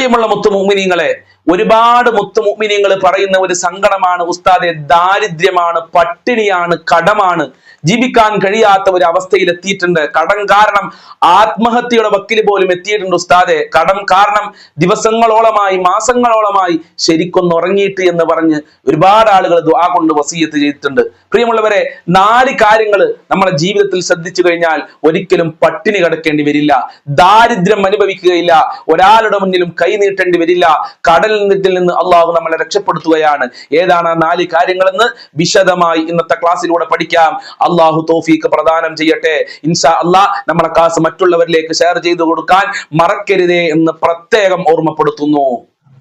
പ്രിയമുള്ള മുത്തുമോമിനിങ്ങളെ ഒരുപാട് മുത്തുമോമിനിങ്ങൾ പറയുന്ന ഒരു സങ്കടമാണ് ഉസ്താദെ ദാരിദ്ര്യമാണ് പട്ടിണിയാണ് കടമാണ്. ജീവിക്കാൻ കഴിയാത്ത ഒരു അവസ്ഥയിൽ എത്തിയിട്ടുണ്ട്. കടം കാരണം ആത്മഹത്യയുടെ വക്കിൽ പോലും എത്തിയിട്ടുണ്ട് ഉസ്താദെ. കടം കാരണം ദിവസങ്ങളോളമായി മാസങ്ങളോളമായി ശരിക്കൊന്ന് ഉറങ്ങിയിട്ട് എന്ന് പറഞ്ഞ് ഒരുപാട് ആളുകൾ ദുആ കൊണ്ട് വസീയത്ത് ചെയ്തിട്ടുണ്ട്. പ്രിയമുള്ളവരെ നാല് കാര്യങ്ങൾ നമ്മുടെ ജീവിതത്തിൽ ശ്രദ്ധിച്ചു കഴിഞ്ഞാൽ ഒരിക്കലും പട്ടിണി കിടക്കേണ്ടി വരില്ല. ദാരിദ്ര്യം അനുഭവിക്കുകയില്ല. ഒരാളുടെ മുന്നിലും കൈ കൈ നീട്ടേണ്ടി വരില്ല. കടൽ നിന്നിൽ നിന്ന് അള്ളാഹു നമ്മളെ രക്ഷപ്പെടുത്തുകയാണ്. ഏതാണ് ആ നാല് കാര്യങ്ങളെന്ന് വിശദമായി ഇന്നത്തെ ക്ലാസ്സിലൂടെ പഠിക്കാം. അള്ളാഹു തോഫീക്ക് പ്രദാനം ചെയ്യട്ടെ. ഇൻസാ അള്ളാഹ് നമ്മളെ ക്ലാസ് മറ്റുള്ളവരിലേക്ക് ഷെയർ ചെയ്തു കൊടുക്കാൻ മറക്കരുതേ എന്ന് പ്രത്യേകം ഓർമ്മപ്പെടുത്തുന്നു.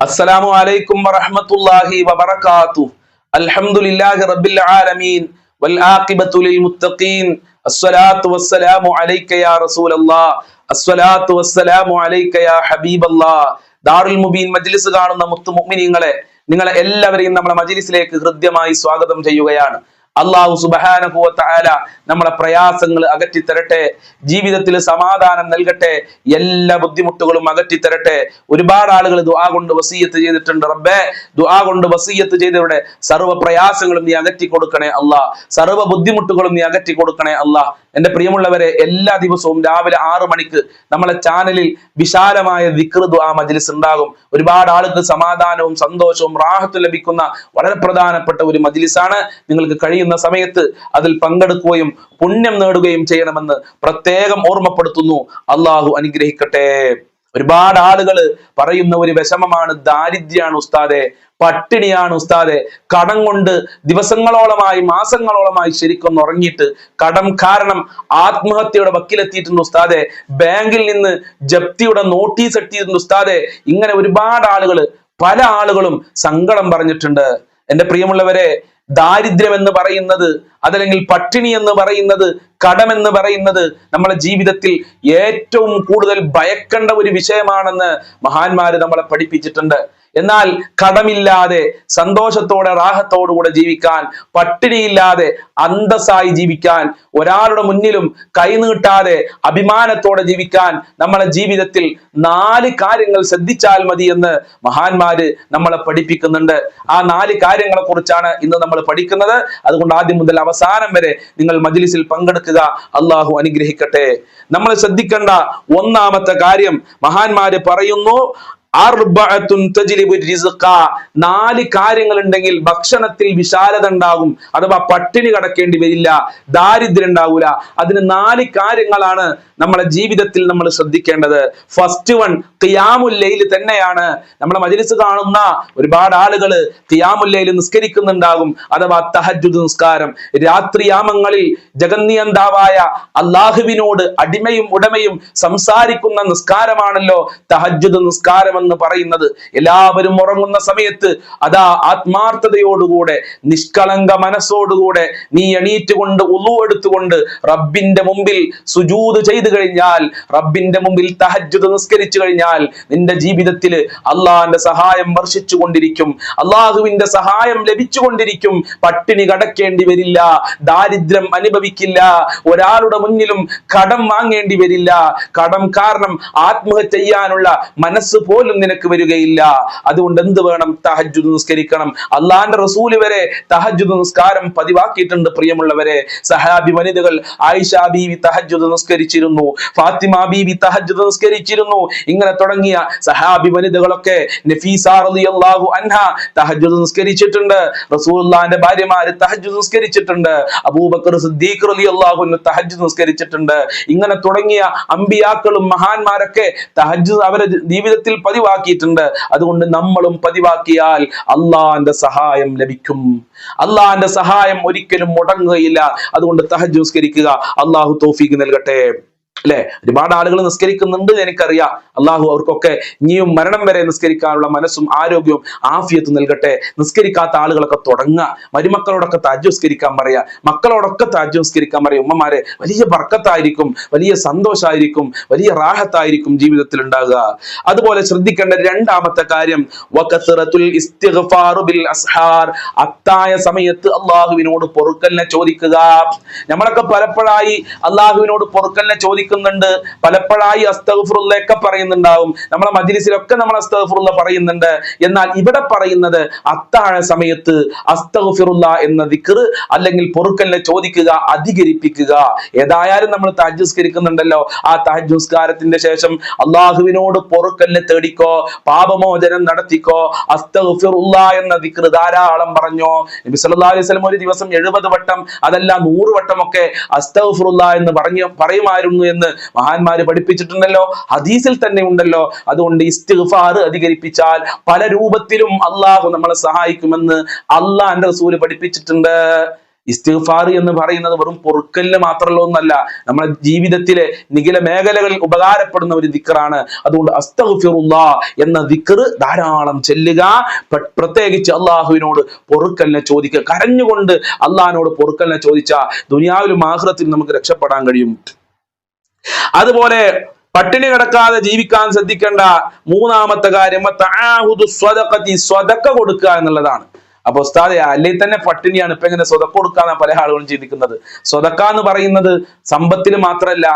അസ്സലാമു അലൈക്കും വറഹമത്തുല്ലാഹി വബറകാത്തു. അൽഹംദുലില്ലാഹി റബ്ബിൽ ആലമീൻ. വൽ ആഖിബത്തു ലിൽ മുത്തഖീൻ. അസ്സലാത്തു വസ്സലാമു അലൈക യാ റസൂലല്ലാഹ് അസ്വലാത്തു വസ്സലാമു യാ ദാറുൽ മുബീൻ മജ്ലിസ് കാണുന്ന മുത്തു മുഅ്മിനീങ്ങളെ നിങ്ങളെ എല്ലാവരെയും നമ്മളെ മജ്ലിസിലേക്ക് ഹൃദ്യമായി സ്വാഗതം ചെയ്യുകയാണ്. അള്ളാഹു സുബഹാനഹുവ നമ്മുടെ നമ്മളെ പ്രയാസങ്ങൾ അകറ്റിത്തരട്ടെ ജീവിതത്തിൽ സമാധാനം നൽകട്ടെ എല്ലാ ബുദ്ധിമുട്ടുകളും അകറ്റിത്തരട്ടെ. ഒരുപാട് ആളുകൾ ദുആ കൊണ്ട് വസീയത്ത് ചെയ്തിട്ടുണ്ട് റബ്ബേ. ദുആ കൊണ്ട് വസീയത്ത് ചെയ്തവരുടെ സർവ പ്രയാസങ്ങളും നീ അകറ്റി കൊടുക്കണേ അള്ളാഹ് സർവ ബുദ്ധിമുട്ടുകളും നീ അകറ്റി കൊടുക്കണേ അള്ളാഹ് എന്റെ പ്രിയമുള്ളവരെ എല്ലാ ദിവസവും രാവിലെ ആറു മണിക്ക് നമ്മളെ ചാനലിൽ വിശാലമായ വികൃതു ആ മജ്ലിസ് ഉണ്ടാകും. ഒരുപാട് ആളുകൾക്ക് സമാധാനവും സന്തോഷവും റാഹത്തും ലഭിക്കുന്ന വളരെ പ്രധാനപ്പെട്ട ഒരു മജിലിസാണ്. നിങ്ങൾക്ക് കഴിയുന്ന സമയത്ത് അതിൽ പങ്കെടുക്കുകയും പുണ്യം നേടുകയും ചെയ്യണമെന്ന് പ്രത്യേകം ഓർമ്മപ്പെടുത്തുന്നു. അള്ളാഹു അനുഗ്രഹിക്കട്ടെ. ഒരുപാട് ആളുകൾ പറയുന്ന ഒരു വിഷമമാണ് ദാരിദ്ര്യാണ് ഉസ്താദെ. പട്ടിണിയാണ് ഉസ്താദെ. കടം കൊണ്ട് ദിവസങ്ങളോളമായി മാസങ്ങളോളമായി ശരിക്കും ഉറങ്ങിയിട്ട് കടം കാരണം ആത്മഹത്യയുടെ വക്കിലെത്തിയിട്ടുണ്ട് ഉസ്താദെ. ബാങ്കിൽ നിന്ന് ജപ്തിയുടെ നോട്ടീസ് എത്തിയിട്ടുണ്ട് ഉസ്താദെ. ഇങ്ങനെ ഒരുപാട് ആളുകൾ പല ആളുകളും സങ്കടം പറഞ്ഞിട്ടുണ്ട്. എന്റെ പ്രിയമുള്ളവരെ ദാരിദ്ര്യം എന്ന് പറയുന്നത് അതല്ലെങ്കിൽ പട്ടിണി എന്ന് പറയുന്നത് കടം എന്ന് പറയുന്നത് നമ്മുടെ ജീവിതത്തിൽ ഏറ്റവും കൂടുതൽ ഭയക്കേണ്ട ഒരു വിഷയമാണെന്ന് മഹാന്മാര് നമ്മളെ പഠിപ്പിച്ചിട്ടുണ്ട്. എന്നാൽ കടമില്ലാതെ സന്തോഷത്തോടെ റാഹത്തോടുകൂടെ ജീവിക്കാൻ പട്ടിണിയില്ലാതെ അന്തസ്സായി ജീവിക്കാൻ ഒരാളുടെ മുന്നിലും കൈനീട്ടാതെ അഭിമാനത്തോടെ ജീവിക്കാൻ നമ്മളെ ജീവിതത്തിൽ നാല് കാര്യങ്ങൾ ശ്രദ്ധിച്ചാൽ മതി എന്ന് മഹാന്മാര് നമ്മളെ പഠിപ്പിക്കുന്നുണ്ട്. ആ നാല് കാര്യങ്ങളെ കുറിച്ചാണ് ഇന്ന് നമ്മൾ പഠിക്കുന്നത്. അതുകൊണ്ട് ആദ്യം മുതൽ അവസാനം വരെ നിങ്ങൾ മജ്ലിസിൽ പങ്കെടുക്കുക. അള്ളാഹു അനുഗ്രഹിക്കട്ടെ. നമ്മൾ ശ്രദ്ധിക്കേണ്ട ഒന്നാമത്തെ കാര്യം മഹാന്മാര് പറയുന്നു നാല് കാര്യങ്ങൾ ഉണ്ടെങ്കിൽ ഭക്ഷണത്തിൽ വിശാലത ഉണ്ടാകും. അഥവാ പട്ടിണി കടക്കേണ്ടി വരില്ല ദാരിദ്ര്യം ഉണ്ടാവൂല. അതിന് നാല് കാര്യങ്ങളാണ് നമ്മളെ ജീവിതത്തിൽ നമ്മൾ ശ്രദ്ധിക്കേണ്ടത്. ഫസ്റ്റ് വൺ തിയാമുല്ലയിൽ തന്നെയാണ്. നമ്മളെ മജ്ലിസ് കാണുന്ന ഒരുപാട് ആളുകൾ തിയാമുല്ലയിൽ നിസ്കരിക്കുന്നുണ്ടാകും. അഥവാ തഹജ്ജുദ് നിസ്കാരം. രാത്രിയാമങ്ങളിൽ ജഗന്നിയന്താവായ അള്ളാഹുവിനോട് അടിമയും ഉടമയും സംസാരിക്കുന്ന നിസ്കാരമാണല്ലോ തഹജുദ് നിസ്കാരം എന്ന് പറയുന്നത്. എല്ലാവരും ഉറങ്ങുന്ന സമയത്ത് അതാ ആത്മാർത്ഥതയോടുകൂടെ നിഷ്കളങ്ക മനസ്സോടുകൂടെ നീ എണീറ്റുകൊണ്ട് ഉളു എടുത്തുകൊണ്ട് റബ്ബിന്റെ മുമ്പിൽ സുജൂത് ചെയ്തു കഴിഞ്ഞാൽ റബ്ബിന്റെ മുമ്പിൽ തഹജ്ജുദ് നിസ്കരിച്ചു കഴിഞ്ഞാൽ നിന്റെ ജീവിതത്തിൽ അള്ളാഹിന്റെ സഹായം വർഷിച്ചു കൊണ്ടിരിക്കും അള്ളാഹുവിന്റെ സഹായം ലഭിച്ചുകൊണ്ടിരിക്കും. പട്ടിണി കടക്കേണ്ടി വരില്ല ദാരിദ്ര്യം അനുഭവിക്കില്ല ഒരാളുടെ മുന്നിലും കടം വാങ്ങേണ്ടി വരില്ല. കടം കാരണം ആത്മഹത്യ ചെയ്യാനുള്ള മനസ്സ് പോലും നിനക്ക് വരികയില്ല. അതുകൊണ്ട് എന്ത് വേണം? തഹജ്ജുദ് നിസ്കരിക്കണം. അള്ളാന്റെ റസൂൽ വരെ തഹജ്ജുദ് നിസ്കാരം പതിവാക്കിയിട്ടുണ്ട് പ്രിയമുള്ളവരെ. സഹാബി വനിതകൾ ആയിഷ ബീവി തഹജ്ജുദ് നിസ്കരിച്ചിരുന്നു. ഫാത്തിമ ബീവി തഹജ്ജുദ് നിസ്കരിച്ചിരുന്നു. ഇങ്ങനെ തുടങ്ങിയ സഹാബി വനിതകളൊക്കെ നഫീസ റളിയല്ലാഹു അൻഹ തഹജ്ജുദ് നിസ്കരിച്ചിട്ടുണ്ട്. റസൂലുള്ളാഹിന്റെ ഭാര്യമാര് തഹജ്ജുദ് നിസ്കരിച്ചിട്ടുണ്ട്. അബൂബക്കർ സിദ്ദീഖ് റളിയല്ലാഹു അൻഹു തഹജ്ജുദ് നിസ്കരിച്ചിട്ടുണ്ട്. ഇങ്ങനെ തുടങ്ങിയ അമ്പിയാക്കളും മഹാന്മാരൊക്കെ തഹജ്ജുദ് അവരുടെ ജീവിതത്തിൽ പതിവാക്കിയിട്ടുണ്ട്. അതുകൊണ്ട് നമ്മളും പതിവാക്കിയാൽ അള്ളാന്റെ സഹായം ലഭിക്കും. അള്ളാന്റെ സഹായം ഒരിക്കലും മുടങ്ങുകയില്ല. അതുകൊണ്ട് തഹജ്ജുദ് നിസ്കരിക്കുക അള്ളാഹു തോഫീക്ക് നൽകട്ടെ. അല്ലെ? ഒരുപാട് ആളുകൾ നിസ്കരിക്കുന്നുണ്ട് എനിക്കറിയാം. അള്ളാഹു അവർക്കൊക്കെ ഇനിയും മരണം വരെ നിസ്കരിക്കാനുള്ള മനസ്സും ആരോഗ്യവും ആഫിയത്തും നൽകട്ടെ. നിസ്കരിക്കാത്ത ആളുകളൊക്കെ തുടങ്ങുക. മരുമക്കളോടൊക്കെ താജ്യംസ്കരിക്കാൻ പറയാ. മക്കളോടൊക്കെ താജ്യംസ്കരിക്കാൻ പറയാം. ഉമ്മമാരെ വലിയ ബർക്കത്തായിരിക്കും വലിയ സന്തോഷമായിരിക്കും വലിയ റാഹത്തായിരിക്കും ജീവിതത്തിൽ ഉണ്ടാകുക. അതുപോലെ ശ്രദ്ധിക്കേണ്ട രണ്ടാമത്തെ കാര്യം അത്തായ സമയത്ത് അള്ളാഹുവിനോട് പൊറുക്കലിനെ ചോദിക്കുക. നമ്മളൊക്കെ പലപ്പോഴായി അള്ളാഹുവിനോട് പൊറുക്കലിനെ ചോദിക്കുക ചോദിക്കുന്നുണ്ട് പലപ്പോഴായി അസ്തഫുറുള്ളൊക്കെ പറയുന്നുണ്ടാവും. നമ്മളെ മജിലിസിലൊക്കെ നമ്മൾ അസ്തഫുറുള്ള പറയുന്നുണ്ട്. എന്നാൽ ഇവിടെ പറയുന്നത് അത്താഴ സമയത്ത് അസ്തഫിറുള്ള എന്ന ദിക്ർ അല്ലെങ്കിൽ പൊറുക്കലിനെ ചോദിക്കുക അധികരിപ്പിക്കുക. ഏതായാലും നമ്മൾ താജ്സ്കരിക്കുന്നുണ്ടല്ലോ ആ താജ്സ്കാരത്തിന്റെ ശേഷം അള്ളാഹുവിനോട് പൊറുക്കലിനെ തേടിക്കോ പാപമോചനം നടത്തിക്കോ അസ്തഫിറുള്ള എന്ന ദിക്ർ ധാരാളം പറഞ്ഞോ. നബി അലൈഹി വസല്ലം ഒരു ദിവസം എഴുപത് വട്ടം അതല്ല നൂറ് വട്ടമൊക്കെ അസ്തഫിറുള്ള എന്ന് പറഞ്ഞു പറയുമായിരുന്നു എന്ന് മഹാന്മാര് പഠിപ്പിച്ചിട്ടുണ്ടല്ലോ. ഹദീസിൽ തന്നെ ഉണ്ടല്ലോ. അതുകൊണ്ട് ഇസ്തിഫാർ അധികരിപ്പിച്ചാൽ പല രൂപത്തിലും അള്ളാഹു നമ്മളെ സഹായിക്കുമെന്ന് അള്ളാന്റെ റസൂൽ പഠിപ്പിച്ചിട്ടുണ്ട്. ഇസ്തിഫാർ എന്ന് പറയുന്നത് വെറും പൊറുക്കലിന് മാത്രമല്ല ഒന്നല്ല. നമ്മുടെ ജീവിതത്തിലെ നികില മേഖലകളിൽ ഉപകാരപ്പെടുന്ന ഒരു ദിക്കറാണ് അതുകൊണ്ട് അസ്തഫിറുള്ള എന്ന ദിക്കറ് ധാരാളം ചെല്ലുക. പ്രത്യേകിച്ച് അള്ളാഹുവിനോട് പൊറുക്കലിനെ ചോദിക്കുക. കരഞ്ഞുകൊണ്ട് അള്ളാഹിനോട് പൊറുക്കലിനെ ചോദിച്ചാൽ ദുനിയാവിലും ആഹ്റത്തിലും നമുക്ക് രക്ഷപ്പെടാൻ കഴിയും. അതുപോലെ പട്ടിണി കിടക്കാതെ ജീവിക്കാൻ ശ്രദ്ധിക്കേണ്ട മൂന്നാമത്തെ കാര്യം സ്വതക്ക കൊടുക്കുക എന്നുള്ളതാണ്. അപ്പൊ ഉസ്താദെ അല്ലെങ്കിൽ തന്നെ പട്ടിണിയാണ് ഇപ്പൊ എങ്ങനെ സ്വതക്ക കൊടുക്കാന്നാണ് പല ആളുകളും ചിന്തിക്കുന്നത്. സ്വതക്ക എന്ന് പറയുന്നത് സമ്പത്തിൽ മാത്രമല്ല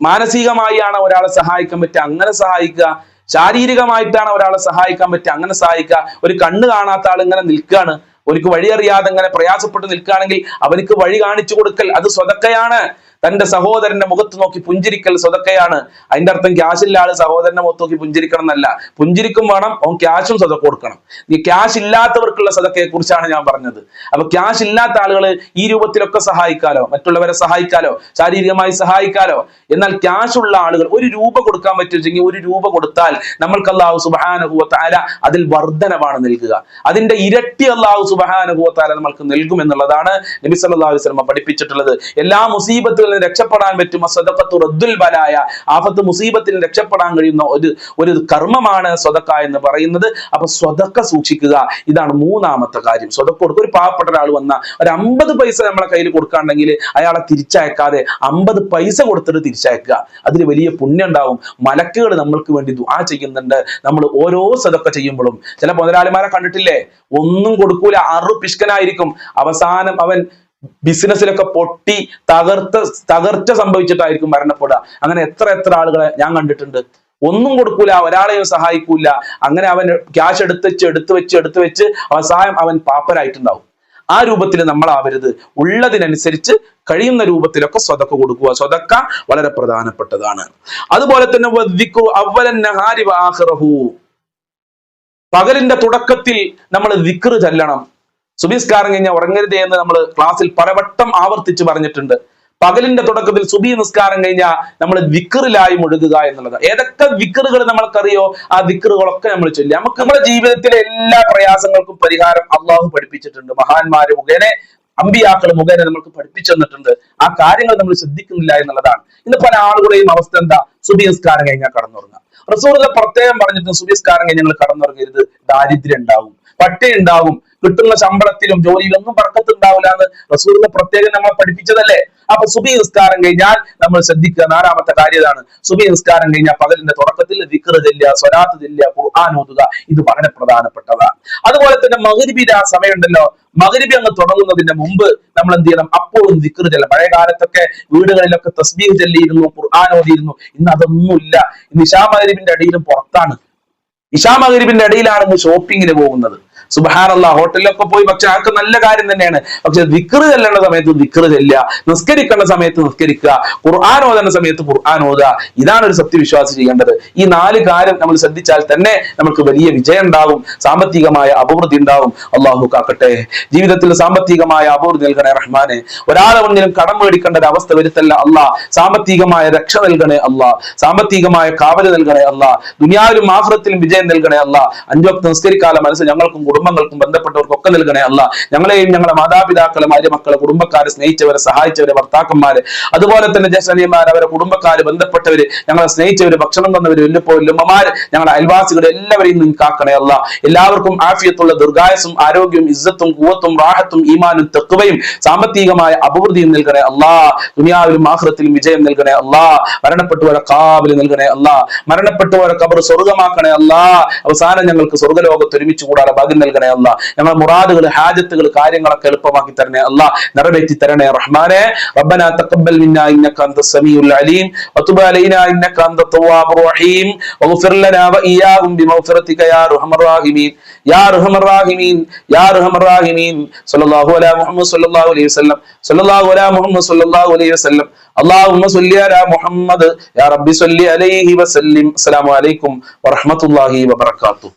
മാനസികമായാണ് ഒരാളെ സഹായിക്കാൻ പറ്റുക അങ്ങനെ സഹായിക്കുക. ശാരീരികമായിട്ടാണ് ഒരാളെ സഹായിക്കാൻ പറ്റുക അങ്ങനെ സഹായിക്കുക. ഒരു കണ്ണ് കാണാത്ത ആൾ ഇങ്ങനെ നിൽക്കുകയാണ്. ഒരിക്ക് വഴിയറിയാതെ ഇങ്ങനെ പ്രയാസപ്പെട്ട് നിൽക്കുകയാണെങ്കിൽ അവനിക്ക് വഴി കാണിച്ചു കൊടുക്കൽ അത് സ്വതക്കയാണ് തന്റെ സഹോദരന്റെ മുഖത്ത് നോക്കി പുഞ്ചിരിക്കൽ സ്വതക്കയാണ്. അതിന്റെ അർത്ഥം ക്യാഷ് ഇല്ല ആൾ സഹോദരന്റെ മുഖത്ത് നോക്കി പുഞ്ചിരിക്കണം എന്നല്ല. പുഞ്ചിരിക്കും വേണം അവൻ ക്യാഷും സ്വതക്ക കൊടുക്കണം. ഈ ക്യാഷ് ഇല്ലാത്തവർക്കുള്ള സ്വതക്കയെ കുറിച്ചാണ് ഞാൻ പറഞ്ഞത്. അപ്പൊ ക്യാഷ് ഇല്ലാത്ത ആളുകൾ ഈ രൂപത്തിലൊക്കെ സഹായിക്കാലോ? മറ്റുള്ളവരെ സഹായിക്കാലോ? ശാരീരികമായി സഹായിക്കാലോ? എന്നാൽ ക്യാഷ് ഉള്ള ആളുകൾ ഒരു രൂപ കൊടുക്കാൻ പറ്റുമെങ്കിൽ ഒരു രൂപ കൊടുത്താൽ നമ്മൾക്ക് അള്ളാഹു സുബാനുഭവത്താല അതിൽ വർധനമാണ് നൽകുക. അതിന്റെ ഇരട്ടി അള്ളാഹു സുബാനുഭവത്താല നമ്മൾക്ക് നൽകും എന്നുള്ളതാണ് നബി സല്ലല്ലാഹു അലൈഹി വസല്ലം പഠിപ്പിച്ചിട്ടുള്ളത്. എല്ലാ മുസീബത്തുകളിൽ നിന്ന് രക്ഷപ്പെടാൻ പറ്റും സ്വതക്കത്തു റദ്ദുൽ ബലായ. ആഫത്ത് മുസീബത്തിൽ രക്ഷപ്പെടാൻ കഴിയുന്ന ഒരു ഒരു കർമ്മമാണ് സ്വതക്ക എന്ന് പറയുന്നത്. അപ്പൊ സ്വതക്ക സൂക്ഷിക്കുക. ഇതാണ് മൂന്നാമത്തെ കാര്യം. സ്വതക്ക കൊടുക്കുക. ഒരു പാവപ്പെട്ട ഒരാൾ വന്ന ഒരു അമ്പത് പൈസ നമ്മളെ കയ്യിൽ കൊടുക്കാണ്ടെങ്കിൽ അയാളെ തിരിച്ചയക്കാതെ അമ്പത് പൈസ കൊടുത്തിട്ട് തിരിച്ചയക്കുക. അതിന് വലിയ പുണ്യം ഉണ്ടാവും. മലക്കുകൾ നമ്മൾക്ക് വേണ്ടി ദുആ ചെയ്യുന്നുണ്ട്. നമ്മൾ ഓരോ സ്വതക്ക ചെയ്യുമ്പോഴും. ചില മുതലാളിമാരെ കണ്ടിട്ടില്ലേ? ഒന്നും കൊടുക്കൂല. അറു പിഷ്കനായിരിക്കും അവസാനം അവൻ ബിസിനസ്സിലൊക്കെ പൊട്ടി തകർത്ത തകർച്ച സംഭവിച്ചിട്ടായിരിക്കും മരണപ്പെടുക. അങ്ങനെ എത്ര എത്ര ആളുകളെ ഞാൻ കണ്ടിട്ടുണ്ട്. ഒന്നും കൊടുക്കൂല ഒരാളെയും സഹായിക്കൂല. അങ്ങനെ അവൻ ക്യാഷ് എടുത്ത് വെച്ച് എടുത്തു വെച്ച് എടുത്തു വെച്ച് അവസാനം അവൻ പാപ്പരായിട്ടുണ്ടാവും. ആ രൂപത്തിൽ നമ്മൾ ആവരുത് ഉള്ളതിനനുസരിച്ച് കഴിയുന്ന രൂപത്തിലൊക്കെ സ്വതക്ക കൊടുക്കുക. സ്വതക്ക വളരെ പ്രധാനപ്പെട്ടതാണ്. അതുപോലെ തന്നെ വദ്ദിക്റു അവ്വലൻ നഹാരി വആഖിറഹു. പകലിന്റെ തുടക്കത്തിൽ നമ്മൾ ദിക്റ് ചെല്ലണം. സുബിസ്കാരം കഴിഞ്ഞാൽ ഉറങ്ങരുത് എന്ന് നമ്മൾ ക്ലാസ്സിൽ പലവട്ടം ആവർത്തിച്ച് പറഞ്ഞിട്ടുണ്ട്. പകലിന്റെ തുടക്കത്തിൽ സുബി നിസ്കാരം കഴിഞ്ഞാൽ നമ്മൾ വിക്കറിലായി മുഴുകുക എന്നുള്ളത്. ഏതൊക്കെ വിക്കറുകൾ നമ്മൾക്കറിയോ? ആ വിക്കറുകളൊക്കെ നമ്മൾ ചൊല്ലി. നമുക്ക് നമ്മുടെ ജീവിതത്തിലെ എല്ലാ പ്രയാസങ്ങൾക്കും പരിഹാരം അള്ളാഹു പഠിപ്പിച്ചിട്ടുണ്ട്. മഹാന്മാര് മുഖേന അമ്പിയാക്കൾ മുഖേന നമ്മൾക്ക് പഠിപ്പിച്ചു തന്നിട്ടുണ്ട്. ആ കാര്യങ്ങൾ നമ്മൾ ശ്രദ്ധിക്കുന്നില്ല എന്നുള്ളതാണ്. ഇന്ന് പല ആളുകളുടെയും അവസ്ഥ എന്താ? സുബി നിസ്കാരം കഴിഞ്ഞാൽ കടന്നുറങ്ങുക. റിസോർട്ടിലെ പ്രത്യേകം പറഞ്ഞിട്ട് സുബി നിസ്കാരം കഴിഞ്ഞ് കടന്നുറങ്ങരുത്. ദാരിദ്ര്യം ഉണ്ടാവും. പട്ടിണി ഉണ്ടാവും കിട്ടുന്ന ശമ്പളത്തിലും ജോലിയിലൊന്നും പറക്കത്തുണ്ടാവില്ല എന്ന് റസൂലിനെ പ്രത്യേകം നമ്മളെ പഠിപ്പിച്ചതല്ലേ? അപ്പൊ സുബി നിസ്കാരം കഴിഞ്ഞാൽ നമ്മൾ ശ്രദ്ധിക്കുക. നാലാമത്തെ കാര്യം ഇതാണ്. സുബി നിസ്കാരം കഴിഞ്ഞാൽ പകലിന്റെ തുടക്കത്തിൽ ചെല്ലുക സ്വലാത്ത് ചെല്ലുക ഖുർആൻ ഓതുക. ഇത് വളരെ പ്രധാനപ്പെട്ടതാണ്. അതുപോലെ തന്നെ മകരിബിന്റെ ആ സമയമുണ്ടല്ലോ. മകരിബി അങ്ങ് തുടങ്ങുന്നതിന്റെ മുമ്പ് നമ്മൾ എന്ത് ചെയ്യണം? അപ്പോഴും വിക്ര ചെല്ലാം പഴയ കാലത്തൊക്കെ വീടുകളിലൊക്കെ തസ്ബീഹ് ചെല്ലിയിരുന്നു ഖുർആൻ ഓതിയിരുന്നു. ഇന്ന് അതൊന്നുമില്ല. ഇന്ന് ഇഷാ മകരിബിന്റെ അടിയിലും പുറത്താണ്. ഇഷാ മകരിബിന്റെ ഇടയിലാണ് ഇന്ന് ഷോപ്പിങ്ങിന് പോകുന്നത്. സുബഹാനല്ല ഹോട്ടലിലൊക്കെ പോയി പക്ഷെ അതൊക്കെ നല്ല കാര്യം തന്നെയാണ്. പക്ഷെ ദിക്ർ ചെല്ലേണ്ട സമയത്ത് ദിക്ർ ചെല്ലുക നിസ്കരിക്കേണ്ട സമയത്ത് നിസ്കരിക്കുക ഖുർആൻ ഓതേണ്ട സമയത്ത് ഖുർആൻ ഓതുക ഇതാണ് ഒരു സത്യവിശ്വാസി ചെയ്യേണ്ടത്. ഈ നാല് കാര്യം നമ്മൾ ശ്രദ്ധിച്ചാൽ തന്നെ നമുക്ക് വലിയ വിജയം ഉണ്ടാകും സാമ്പത്തികമായ അഭിവൃദ്ധി ഉണ്ടാകും. അള്ളാഹു കാക്കട്ടെ. ജീവിതത്തിൽ സാമ്പത്തികമായ അഭിവൃദ്ധി നൽകണേ റഹ്മാനെ. ഒരാളെ മുന്നിലും കടം മേടിക്കേണ്ട ഒരു അവസ്ഥ വരുത്തല്ല അല്ല സാമ്പത്തികമായ രക്ഷ നൽകണേ അല്ല സാമ്പത്തികമായ കാവൽ നൽകണേ അല്ല ദുനിയാവിലും ആഹ്റത്തിലും വിജയം നൽകണേ അല്ലാ അഞ്ചോക്ത് നിസ്കരിക്കാല മനസ്സ് ഞങ്ങൾക്കും കുടുംബങ്ങൾക്കും ബന്ധപ്പെട്ടവർക്കും ഒക്കെ നൽകണേ അല്ല. ഞങ്ങളെയും ഞങ്ങളുടെ മാതാപിതാക്കളെ ഭാര്യ മക്കളെ കുടുംബക്കാരെ സ്നേഹിച്ചവരെ സഹായിച്ചവരെ ഭർത്താക്കന്മാര് അതുപോലെ തന്നെ ജസനിയന്മാർ അവരെ കുടുംബക്കാര് ബന്ധപ്പെട്ടവര് ഞങ്ങളെ സ്നേഹിച്ചവര് ഭക്ഷണം തന്നവര് വല്യപ്പോ വല്യമ്മമാര് ഞങ്ങളുടെ അയൽവാസികളെ എല്ലാവരെയും നീ കാക്കണേ അല്ല. എല്ലാവർക്കും ആഫിയത്തുള്ള ദീർഘായസും ആരോഗ്യവും ഇസ്സത്തും കൂവത്തും റാഹത്തും ഈമാനും തെക്കുവയും സാമ്പത്തികമായ അഭിവൃദ്ധിയും നൽകണേ അല്ലാ. ദുനിയാവിലും ആഹ്റത്തിലും വിജയം നൽകണേ അല്ലാ. മരണപ്പെട്ടവരെ കാവൽ നൽകണേ അല്ലാ. മരണപ്പെട്ടുവരെ കബർ സ്വർഗമാക്കണേ അല്ലാ. അവസാനം ഞങ്ങൾക്ക് സ്വർഗലോകത്ത് ഒരുമിച്ച് കൂടാതെ ഭാഗ്യം നൽകണേ അല്ല ഞങ്ങളെ മുറാദുകൾ ഹാജത്തുകൾ കാര്യങ്ങളൊക്കെ എളുപ്പമാക്കി തരണേ അല്ല നിറവേറ്റി തരണേ റഹ്മാനെ ربنا تقبل منا انك انت السميع العليم وتب علينا انك انت التواب الرحيم واغفر لنا واياهم بمغفرتك يا ارحم الراحمين يا ارحم الراحمين يا ارحم الراحمين صلى الله على محمد صلى الله عليه وسلم صلى الله على محمد صلى الله عليه وسلم اللهم صل على محمد يا رب صل عليه وسلم السلام عليكم ورحمه الله وبركاته